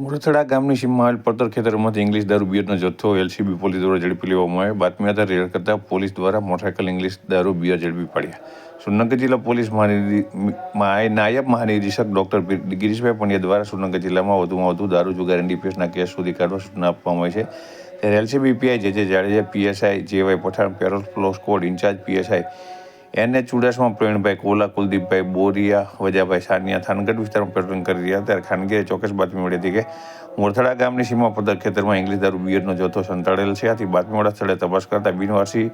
મુરથડા ગામની સીમમાં પડતર ખેતરમાંથી ઇંગ્લિશ દારૂ, બિયરનો જથ્થો, એલસીબી પોલીસ દ્વારા ઝડપી લેવામાં આવ્યો. બાતમી આધારે રેડ કરતા પોલીસ દ્વારા મોટરસાયકલ, ઇંગ્લિશ દારૂ, બિયર ઝડપી પાડ્યા. સુરનગર જિલ્લા પોલીસ મહાનિધિ મહા- નાયબ મહાનિરીક્ષક ડોક્ટર ગિરીશભાઈ પંડ્યા દ્વારા સુરનગર જિલ્લામાં વધુમાં વધુ દારૂ જુગાર એનડીપીએસના કેસ શોધી કાઢવા સૂચના આપવામાં આવી છે. ત્યારે LCB PI J J Jadeja PSI JY Pathan, parole furlough squad incharge PSI એને ચુડાસમા પ્રવીણભાઈ કોલા, કુલદીપભાઈ બોરિયા, વજાભાઈ સાનિયા, થાનગઢ વિસ્તારમાં પેટ્રોલિંગ કરી રહ્યા ત્યારે ખાનગીએ ચોક્કસ બાતમી મળી હતી કે મોરથડા ગામની સીમા પદ્ધર ખેતરમાં ઇંગ્લિશ દારૂ, બિયરનો જથ્થો સંતાડેલ છે. આથી બાતમીવાળા સ્થળે તપાસ કરતા બિનવારસી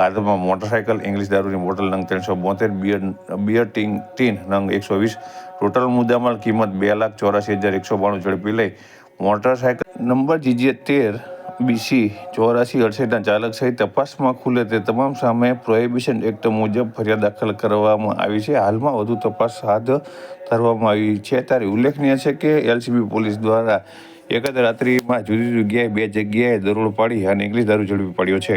હાથમાં મોટરસાઇકલ ઇંગ્લિશ દારૂની બોટલ નંગ ત્રણસો બોતેર, બિયર બિયર ટીન ટીન નંગ એકસો વીસ. ટોટલ મુદ્દામાલ કિંમત બે લાખ ચોરાસી હજાર એકસો બાણું ઝડપી લઈ મોટરસાયકલ નંબર જીજીએ તેર બીસી ચોરાસી અડસઠના ચાલક સહિત તપાસમાં ખુલે તે તમામ સામે પ્રોહિબિશન એક્ટ મુજબ ફરિયાદ દાખલ કરવામાં આવી છે. હાલમાં વધુ તપાસ હાથ ધરવામાં આવી છે. ત્યારે ઉલ્લેખનીય છે કે એલસીબી પોલીસ દ્વારા એક જ રાત્રિમાં જુદી જુદી જગ્યાએ બે જગ્યાએ દરોડ પાડી અને ઇંગ્લિશ દારૂ ઝડપી પાડ્યો છે.